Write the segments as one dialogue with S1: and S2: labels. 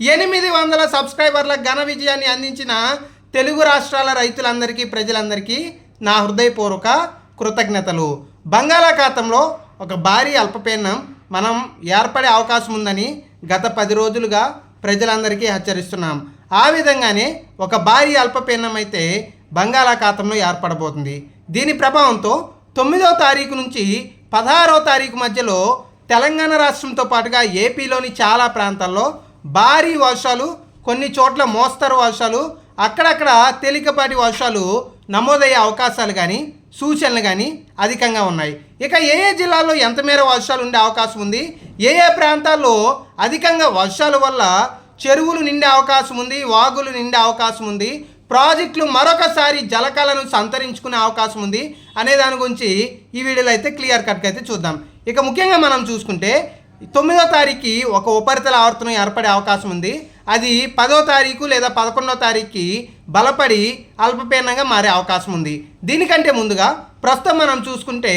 S1: ఎనిమిది వందల సబ్స్క్రైబర్ల ఘన విజయాన్ని అందించిన తెలుగు రాష్ట్రాల రైతులందరికీ ప్రజలందరికీ నా హృదయపూర్వక కృతజ్ఞతలు. బంగాళాఖాతంలో ఒక భారీ అల్పపీడనం మనం ఏర్పడే అవకాశం ఉందని గత పది రోజులుగా ప్రజలందరికీ హెచ్చరిస్తున్నాం. ఆ విధంగానే ఒక భారీ అల్పపీడనం అయితే బంగాళాఖాతంలో ఏర్పడబోతుంది. దీని ప్రభావంతో తొమ్మిదవ తారీఖు నుంచి పదహారవ తారీఖు మధ్యలో తెలంగాణ రాష్ట్రంతో పాటుగా ఏపీలోని చాలా ప్రాంతాల్లో భారీ వర్షాలు కొన్ని చోట్ల మోస్తరు వర్షాలు అక్కడక్కడ తేలికపాటి వర్షాలు నమోదయ్యే అవకాశాలు కానీ సూచనలు కానీ అధికంగా ఉన్నాయి. ఇక ఏ ఏ జిల్లాల్లో ఎంత మేర వర్షాలు ఉండే అవకాశం ఉంది? ఏ ఏ ప్రాంతాల్లో అధికంగా వర్షాల వల్ల చెరువులు నిండే అవకాశం ఉంది వాగులు నిండే అవకాశం ఉంది ప్రాజెక్టులు మరొకసారి జలకాలను సంతరించుకునే అవకాశం ఉంది అనే దాని గురించి ఈ వీడియోలో అయితే క్లియర్ కట్గా అయితే చూద్దాం. ఇక ముఖ్యంగా మనం చూసుకుంటే తొమ్మిదో తారీఖుకి ఒక ఉపరితల ఆవర్తనం ఏర్పడే అవకాశం ఉంది. అది పదో తారీఖు లేదా పదకొండో తారీఖుకి బలపడి అల్పపీడనంగా మారే అవకాశం ఉంది. దీనికంటే ముందుగా ప్రస్తుతం మనం చూసుకుంటే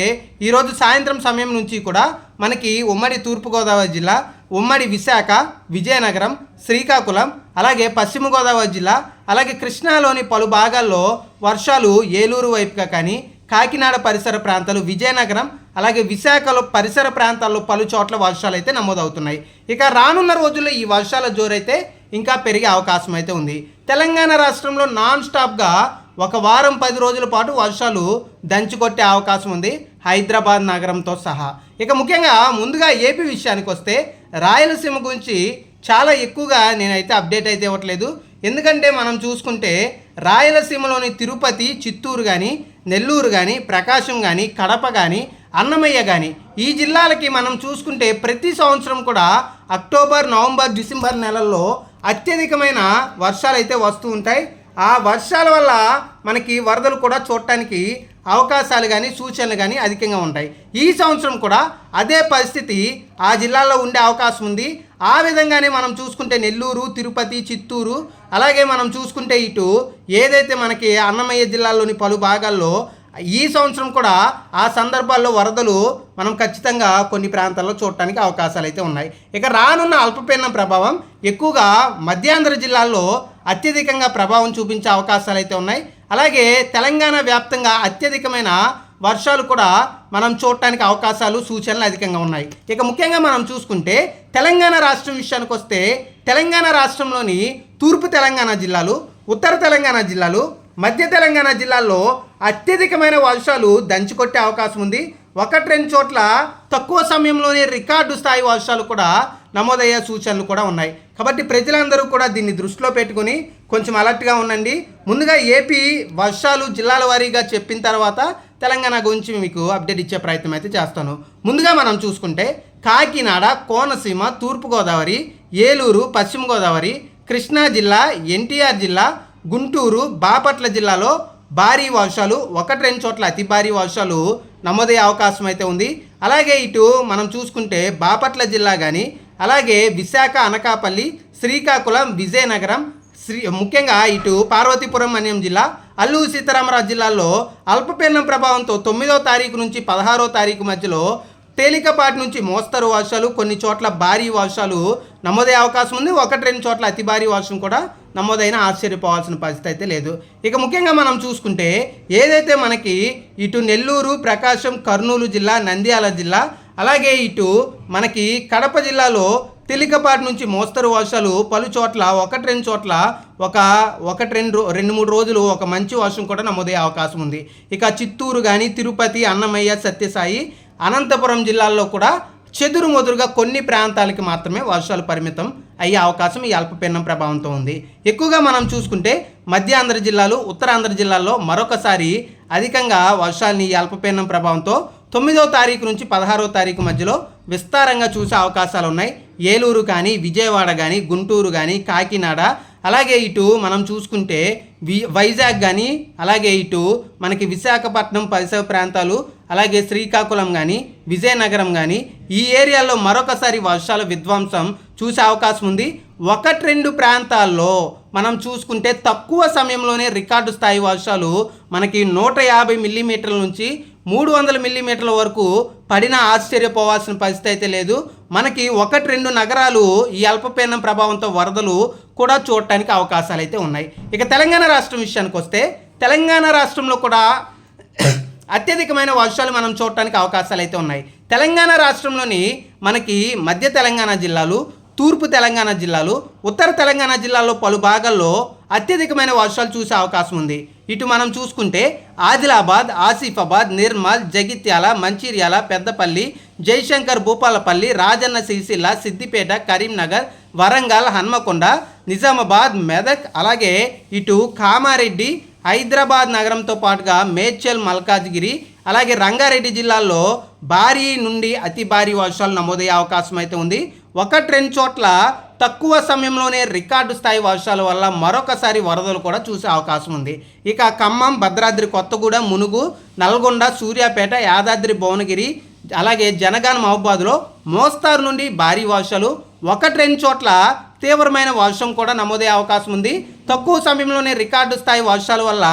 S1: ఈరోజు సాయంత్రం సమయం నుంచి కూడా మనకి ఉమ్మడి తూర్పుగోదావరి జిల్లా ఉమ్మడి విశాఖ విజయనగరం శ్రీకాకుళం అలాగే పశ్చిమ గోదావరి జిల్లా అలాగే కృష్ణాలోని పలు భాగాల్లో వర్షాలు ఏలూరు వైపుగా కానీ కాకినాడ పరిసర ప్రాంతాలు విజయనగరం అలాగే విశాఖలో పరిసర ప్రాంతాల్లో పలు చోట్ల వర్షాలు అయితే నమోదవుతున్నాయి. ఇక రానున్న రోజుల్లో ఈ వర్షాల జోరైతే ఇంకా పెరిగే అవకాశం అయితే ఉంది. తెలంగాణ రాష్ట్రంలో నాన్ స్టాప్గా ఒక వారం పది రోజుల పాటు వర్షాలు దంచుకొట్టే అవకాశం ఉంది హైదరాబాద్ నగరంతో సహా. ఇక ముఖ్యంగా ముందుగా ఏపీ విషయానికి వస్తే రాయలసీమ గురించి చాలా ఎక్కువగా నేనైతే అప్డేట్ అయితే ఇవ్వట్లేదు. ఎందుకంటే మనం చూసుకుంటే రాయలసీమలోని తిరుపతి చిత్తూరు కానీ నెల్లూరు కానీ ప్రకాశం కానీ కడప కానీ అన్నమయ్య కానీ ఈ జిల్లాలకి మనం చూసుకుంటే ప్రతి సంవత్సరం కూడా అక్టోబర్ నవంబర్ డిసెంబర్ నెలల్లో అత్యధికమైన వర్షాలు అయితే వస్తూ ఉంటాయి. ఆ వర్షాల వల్ల మనకి వరదలు కూడా చూడటానికి అవకాశాలు కానీ సూచనలు కానీ అధికంగా ఉంటాయి. ఈ సంవత్సరం కూడా అదే పరిస్థితి ఆ జిల్లాలో ఉండే అవకాశం ఉంది. ఆ విధంగానే మనం చూసుకుంటే నెల్లూరు తిరుపతి చిత్తూరు అలాగే మనం చూసుకుంటే ఇటు ఏదైతే మనకి అన్నమయ్య జిల్లాలోని పలు భాగాల్లో ఈ సంవత్సరం కూడా ఆ సందర్భాల్లో వరదలు మనం ఖచ్చితంగా కొన్ని ప్రాంతాల్లో చూడటానికి అవకాశాలు అయితే ఉన్నాయి. ఇక రానున్న అల్పపీడనం ప్రభావం ఎక్కువగా మధ్యాంధ్ర జిల్లాల్లో అత్యధికంగా ప్రభావం చూపించే అవకాశాలు అయితే ఉన్నాయి. అలాగే తెలంగాణ వ్యాప్తంగా అత్యధికమైన వర్షాలు కూడా మనం చూడటానికి అవకాశాలు సూచనలు అధికంగా ఉన్నాయి. ఇక ముఖ్యంగా మనం చూసుకుంటే తెలంగాణ రాష్ట్రం విషయానికి వస్తే తెలంగాణ రాష్ట్రంలోని తూర్పు తెలంగాణ జిల్లాలు ఉత్తర తెలంగాణ జిల్లాలు మధ్య తెలంగాణ జిల్లాల్లో అత్యధికమైన వర్షాలు దంచుకొట్టే అవకాశం ఉంది. ఒకటి రెండు చోట్ల తక్కువ సమయంలోనే రికార్డు స్థాయి వర్షాలు కూడా నమోదయ్యే సూచనలు కూడా ఉన్నాయి. కాబట్టి ప్రజలందరూ కూడా దీన్ని దృష్టిలో పెట్టుకుని కొంచెం అలర్ట్గా ఉండండి. ముందుగా ఏపీ వర్షాలు జిల్లాల వారీగా చెప్పిన తర్వాత తెలంగాణ గురించి మీకు అప్డేట్ ఇచ్చే ప్రయత్నం అయితే చేస్తాను. ముందుగా మనం చూసుకుంటే కాకినాడ కోనసీమ తూర్పుగోదావరి ఏలూరు పశ్చిమ గోదావరి కృష్ణా జిల్లా ఎన్టీఆర్ జిల్లా గుంటూరు బాపట్ల జిల్లాలో భారీ వర్షాలు ఒకటి రెండు చోట్ల అతి భారీ వర్షాలు నమోదయ్యే అవకాశం అయితే ఉంది. అలాగే ఇటు మనం చూసుకుంటే బాపట్ల జిల్లా కానీ అలాగే విశాఖ అనకాపల్లి శ్రీకాకుళం విజయనగరం శ్రీ ముఖ్యంగా ఇటు పార్వతీపురం అనే జిల్లా అల్లూరు సీతారామరాజు జిల్లాలో అల్పపీడనం ప్రభావంతో తొమ్మిదో తారీఖు నుంచి పదహారో తారీఖు మధ్యలో తేలికపాటి నుంచి మోస్తరు వర్షాలు కొన్ని చోట్ల భారీ వర్షాలు నమోదయ్యే అవకాశం ఉంది. ఒకటి రెండు చోట్ల అతి భారీ వర్షం కూడా నమోదైన ఆశ్చర్యపోవాల్సిన పరిస్థితి అయితే లేదు. ఇక ముఖ్యంగా మనం చూసుకుంటే ఏదైతే మనకి ఇటు నెల్లూరు ప్రకాశం కర్నూలు జిల్లా నంద్యాల జిల్లా అలాగే ఇటు మనకి కడప జిల్లాలో తేలికపాటి నుంచి మోస్తరు వర్షాలు పలు చోట్ల ఒకటి రెండు చోట్ల ఒక ఒకటి రెండు రో- రెండు మూడు రోజులు ఒక మంచి వర్షం కూడా నమోదయ్యే అవకాశం ఉంది. ఇక చిత్తూరు కానీ తిరుపతి అన్నమయ్య సత్యసాయి అనంతపురం జిల్లాల్లో కూడా చెదురుమొదురుగా కొన్ని ప్రాంతాలకి మాత్రమే వర్షాలు పరిమితం అయ్యే అవకాశం ఈ అల్పపీడనం ప్రభావంతో ఉంది. ఎక్కువగా మనం చూసుకుంటే మధ్యాంధ్ర జిల్లాలు ఉత్తరాంధ్ర జిల్లాల్లో మరొకసారి అధికంగా వర్షాలని ఈ అల్పపీడనం ప్రభావంతో తొమ్మిదవ తారీఖు నుంచి పదహారవ తారీఖు మధ్యలో విస్తారంగా చూసే అవకాశాలు ఉన్నాయి ఏలూరు కానీ విజయవాడ కానీ గుంటూరు కానీ కాకినాడ అలాగే ఇటు మనం చూసుకుంటే వి వైజాగ్ కానీ అలాగే ఇటు మనకి విశాఖపట్నం పరిసర ప్రాంతాలు అలాగే శ్రీకాకుళం కానీ విజయనగరం కానీ ఈ ఏరియాలో మరొకసారి వర్షాల విధ్వంసం చూసే అవకాశం ఉంది. ఒకటి రెండు ప్రాంతాల్లో మనం చూసుకుంటే తక్కువ సమయంలోనే రికార్డు స్థాయి వర్షాలు మనకి నూట యాభై మిల్లీమీటర్ల నుంచి మూడు వందల మిల్లీమీటర్ల వరకు పడినా ఆశ్చర్యపోవాల్సిన పరిస్థితి అయితే లేదు. మనకి ఒకటి రెండు నగరాలు ఈ అల్పపీడనం ప్రభావంతో వరదలు కూడా చూడటానికి అవకాశాలు అయితే ఉన్నాయి. ఇక తెలంగాణ రాష్ట్రం విషయానికి వస్తే తెలంగాణ రాష్ట్రంలో కూడా అత్యధికమైన వర్షాలు మనం చూడటానికి అవకాశాలు అయితే ఉన్నాయి. తెలంగాణ రాష్ట్రంలోని మనకి మధ్య తెలంగాణ జిల్లాలు తూర్పు తెలంగాణ జిల్లాలు ఉత్తర తెలంగాణ జిల్లాలో పలు భాగాల్లో అత్యధికమైన వర్షాలు చూసే అవకాశం ఉంది. ఇటు మనం చూసుకుంటే ఆదిలాబాద్ ఆసిఫాబాద్ నిర్మల్ జగిత్యాల మంచిర్యాల పెద్దపల్లి జయశంకర్ భూపాలపల్లి రాజన్న సిరిసిల్ల సిద్దిపేట కరీంనగర్ వరంగల్ హన్మకొండ నిజామాబాద్ మెదక్ అలాగే ఇటు కామారెడ్డి హైదరాబాద్ నగరంతో పాటుగా మేడ్చల్ మల్కాజ్గిరి అలాగే రంగారెడ్డి జిల్లాల్లో భారీ నుండి అతి భారీ వర్షాలు నమోదయ్యే అవకాశం అయితే ఉంది. ఒకటి రెండు చోట్ల తక్కువ సమయంలోనే రికార్డు స్థాయి వర్షాల వల్ల మరొకసారి వరదలు కూడా చూసే అవకాశం ఉంది. ఇక ఖమ్మం భద్రాద్రి కొత్తగూడ మునుగు నల్గొండ సూర్యాపేట యాదాద్రి భువనగిరి అలాగే జనగాన మహబాద్లో మోస్తారు నుండి భారీ వర్షాలు. ఒకటి రెండు చోట్ల తీవ్రమైన వర్షం కూడా నమోదయ్యే అవకాశం ఉంది. తక్కువ సమయంలోనే రికార్డు స్థాయి వర్షాల వల్ల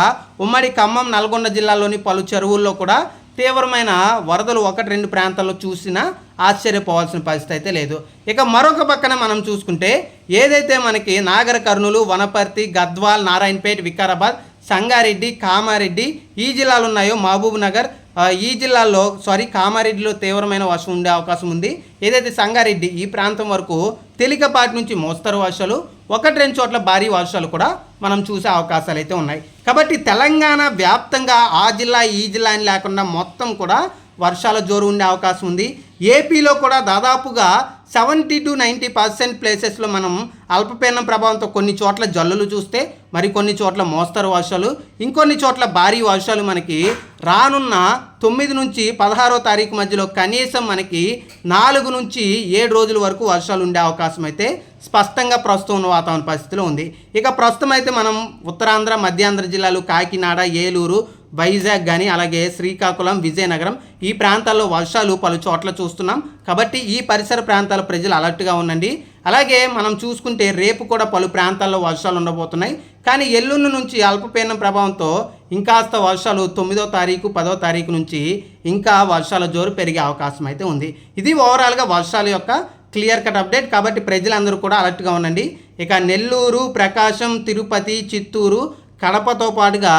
S1: ఉమ్మడి ఖమ్మం నల్గొండ జిల్లాలోని పలు చెరువుల్లో కూడా తీవ్రమైన వరదలు ఒకటి రెండు ప్రాంతాల్లో చూసినా ఆశ్చర్యపోవాల్సిన పరిస్థితి అయితే లేదు. ఇక మరొక పక్కన మనం చూసుకుంటే ఏదైతే మనకి నాగర కర్నూలు వనపర్తి గద్వాల్ నారాయణపేట వికారాబాద్ సంగారెడ్డి కామారెడ్డి ఈ జిల్లాలు ఉన్నాయో మహబూబ్ నగర్ ఈ జిల్లాల్లో సారీ కామారెడ్డిలో తీవ్రమైన వర్షం ఉండే అవకాశం ఉంది. ఏదైతే సంగారెడ్డి ఈ ప్రాంతం వరకు తేలికపాటి నుంచి మోస్తరు వర్షాలు ఒకటి రెండు చోట్ల భారీ వర్షాలు కూడా మనం చూసే అవకాశాలు అయితే ఉన్నాయి. కాబట్టి తెలంగాణ వ్యాప్తంగా ఆ జిల్లా ఈ జిల్లా అని లేకుండా మొత్తం కూడా వర్షాల జోరు ఉండే అవకాశం ఉంది. ఏపీలో కూడా దాదాపుగా సెవెంటీ టు నైంటీ పర్సెంట్ ప్లేసెస్లో మనం అల్పపీడనం ప్రభావంతో కొన్ని చోట్ల జల్లులు చూస్తే మరి కొన్ని చోట్ల మోస్తరు వర్షాలు ఇంకొన్ని చోట్ల భారీ వర్షాలు మనకి రానున్న తొమ్మిది నుంచి పదహారో తారీఖు మధ్యలో కనీసం మనకి నాలుగు నుంచి ఏడు రోజుల వరకు వర్షాలు ఉండే అవకాశం అయితే స్పష్టంగా ప్రస్తుతం ఉన్న వాతావరణ పరిస్థితిలో ఉంది. ఇక ప్రస్తుతం అయితే మనం ఉత్తరాంధ్ర మధ్యాంధ్ర జిల్లాలు కాకినాడ ఏలూరు వైజాగ్ కానీ అలాగే శ్రీకాకుళం విజయనగరం ఈ ప్రాంతాల్లో వర్షాలు పలు చోట్ల చూస్తున్నాం. కాబట్టి ఈ పరిసర ప్రాంతాల ప్రజలు అలర్ట్గా ఉండండి. అలాగే మనం చూసుకుంటే రేపు కూడా పలు ప్రాంతాల్లో వర్షాలు ఉండబోతున్నాయి. కానీ ఎల్లుండి నుంచి అల్పపీడనం ప్రభావంతో ఇంకాస్త వర్షాలు తొమ్మిదో తారీఖు పదో తారీఖు నుంచి ఇంకా వర్షాల జోరు పెరిగే అవకాశం అయితే ఉంది. ఇది ఓవరాల్గా వర్షాల యొక్క క్లియర్ కట్ అప్డేట్ కాబట్టి ప్రజలందరూ కూడా అలర్ట్గా ఉండండి. ఇక నెల్లూరు ప్రకాశం తిరుపతి చిత్తూరు కడపతో పాటుగా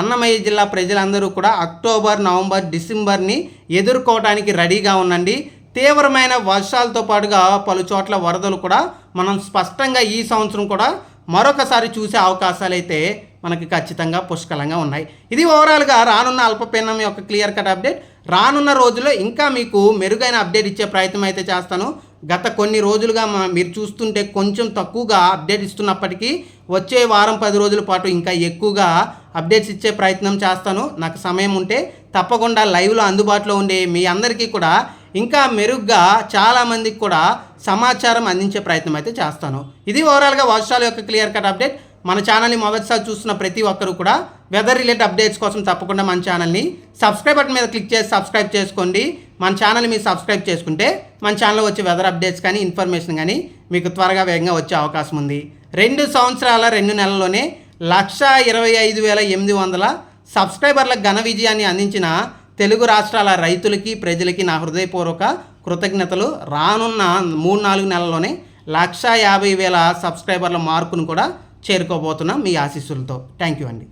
S1: అన్నమయ్య జిల్లా ప్రజలందరూ కూడా అక్టోబర్ నవంబర్ డిసెంబర్ని ఎదుర్కోవడానికి రెడీగా ఉండండి. తీవ్రమైన వర్షాలతో పాటుగా పలు చోట్ల వరదలు కూడా మనం స్పష్టంగా ఈ సంవత్సరం కూడా మరొకసారి చూసే అవకాశాలు అయితే మనకి ఖచ్చితంగా పుష్కలంగా ఉన్నాయి. ఇది ఓవరాల్గా రానున్న అల్పపీడనం యొక్క క్లియర్ కట్ అప్డేట్. రానున్న రోజుల్లో ఇంకా మీకు మెరుగైన అప్డేట్ ఇచ్చే ప్రయత్నం అయితే చేస్తాను. గత కొన్ని రోజులుగా మీరు చూస్తుంటే కొంచెం తక్కువగా అప్డేట్ ఇస్తున్నప్పటికీ వచ్చే వారం పది రోజుల పాటు ఇంకా ఎక్కువగా అప్డేట్స్ ఇచ్చే ప్రయత్నం చేస్తాను. నాకు సమయం ఉంటే తప్పకుండా లైవ్లో అందుబాటులో ఉండే మీ అందరికీ కూడా ఇంకా మెరుగ్గా చాలామందికి కూడా సమాచారం అందించే ప్రయత్నం అయితే చేస్తాను. ఇది ఓవరాల్గా వర్షాల యొక్క క్లియర్ కట్ అప్డేట్. మన ఛానల్ని మొదటిసారి చూస్తున్న ప్రతి ఒక్కరు కూడా వెదర్ రిలేటెడ్ అప్డేట్స్ కోసం తప్పకుండా మన ఛానల్ని సబ్స్క్రైబ్ బటన్ మీద క్లిక్ చేసి సబ్స్క్రైబ్ చేసుకోండి. మన ఛానల్ మీరు సబ్స్క్రైబ్ చేసుకుంటే మన ఛానల్లో వచ్చే వెదర్ అప్డేట్స్ కానీ ఇన్ఫర్మేషన్ కానీ మీకు త్వరగా వేగంగా వచ్చే అవకాశం ఉంది. రెండు సంవత్సరాల రెండు నెలల్లోనే లక్ష ఇరవై ఐదు వేల ఎనిమిది వందల సబ్స్క్రైబర్ల ఘన విజయాన్ని అందించిన తెలుగు రాష్ట్రాల రైతులకి ప్రజలకి నా హృదయపూర్వక కృతజ్ఞతలు. రానున్న మూడు నాలుగు నెలల్లోనే లక్ష యాభై వేల సబ్స్క్రైబర్ల మార్కును కూడా చేరుకోబోతున్నాం మీ ఆశీస్సులతో. థ్యాంక్ యూ అండి.